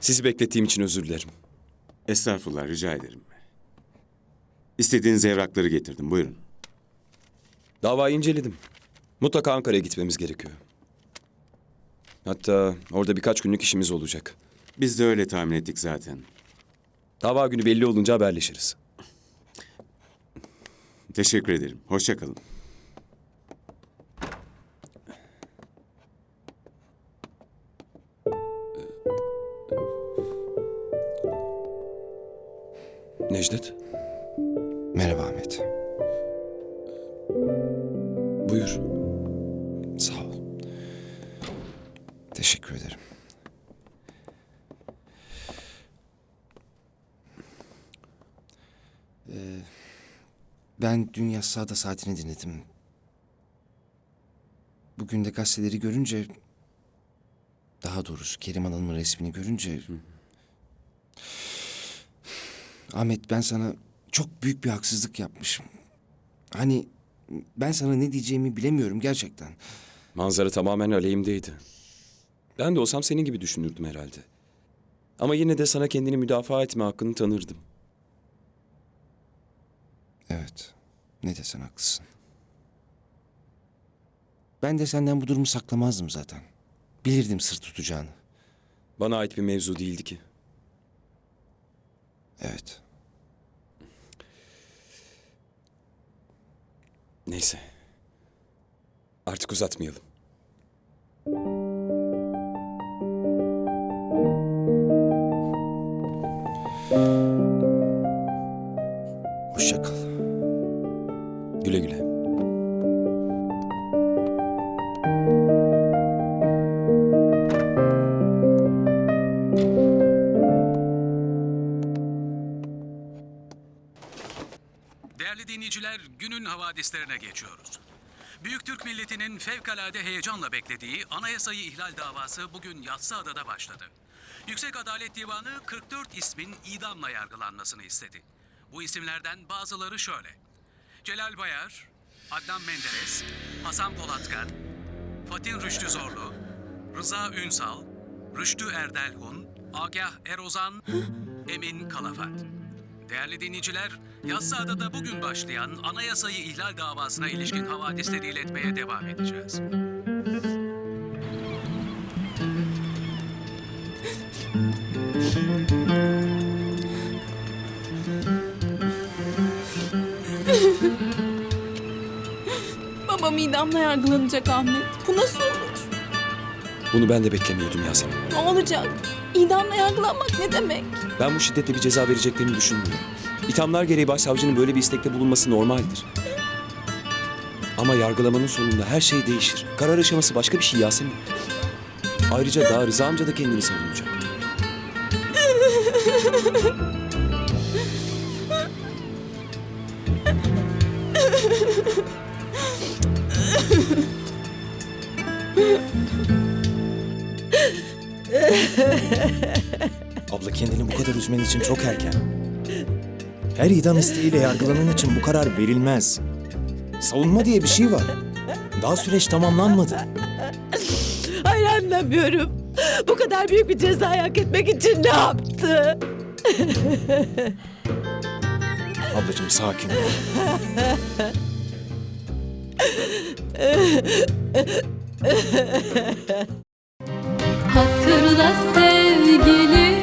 Sizi beklettiğim için özür dilerim. Estağfurullah rica ederim. İstediğiniz evrakları getirdim. Buyurun. Davayı inceledim. Mutlaka Ankara'ya gitmemiz gerekiyor. Hatta orada birkaç günlük işimiz olacak. Biz de öyle tahmin ettik zaten. Dava günü belli olunca haberleşiriz. Teşekkür ederim. Hoşça kalın. Necdet, Merhaba Ahmet. buyur. Sağ ol. Teşekkür ederim. Ee, ben dün Yassıada saatini dinledim. Bugün de gazeteleri görünce... Daha doğrusu Kerim Hanım'ın resmini görünce... Ahmet ben sana çok büyük bir haksızlık yapmışım. Hani ben sana ne diyeceğimi bilemiyorum gerçekten. Manzara tamamen aleyhimdeydi. Ben de olsam senin gibi düşünürdüm herhalde. Ama yine de sana kendini müdafaa etme hakkını tanırdım. Evet. Ne desen haklısın. Ben de senden bu durumu saklamazdım zaten. Bilirdim sır tutacağını. Bana ait bir mevzu değildi ki. Evet. Neyse. Artık uzatmayalım. Hoşça kal. Güle güle. Değerli dinleyiciler, günün havadislerine geçiyoruz. Büyük Türk milletinin fevkalade heyecanla beklediği anayasayı ihlal davası bugün Yassıada'da başladı. Yüksek Adalet Divanı 44 ismin idamla yargılanmasını istedi. Bu isimlerden bazıları şöyle. Celal Bayar, Adnan Menderes, Hasan Polatkan, Fatin Rüştü Zorlu, Rıza Ünsal, Rüştü Erdelhun, Agah Erozan, Emin Kalafat. Değerli dinleyiciler, Yassıada'da bugün başlayan anayasayı ihlal davasına ilişkin havadisleri iletmeye devam edeceğiz. Babam idamla yargılanacak Ahmet. Bu nasıl olur? Bunu ben de beklemiyordum Yasemin. Ne olacak? İdamla yargılanmak ne demek? Ben bu şiddette bir ceza vereceklerini düşünmüyorum. İthamlar gereği başsavcının böyle bir istekte bulunması normaldir. Ama yargılamanın sonunda her şey değişir. Karar aşaması başka bir şey Yasemin. Ayrıca daha Rıza amca da kendini savunacak. Abla kendini bu kadar üzmen için çok erken. Her idam isteğiyle yargılanan için bu karar verilmez. Savunma diye bir şey var. Daha süreç tamamlanmadı. Hayır anlamıyorum. Bu kadar büyük bir ceza hak etmek için ne yaptı? Ablacığım sakin ol. Hatırla sevgilim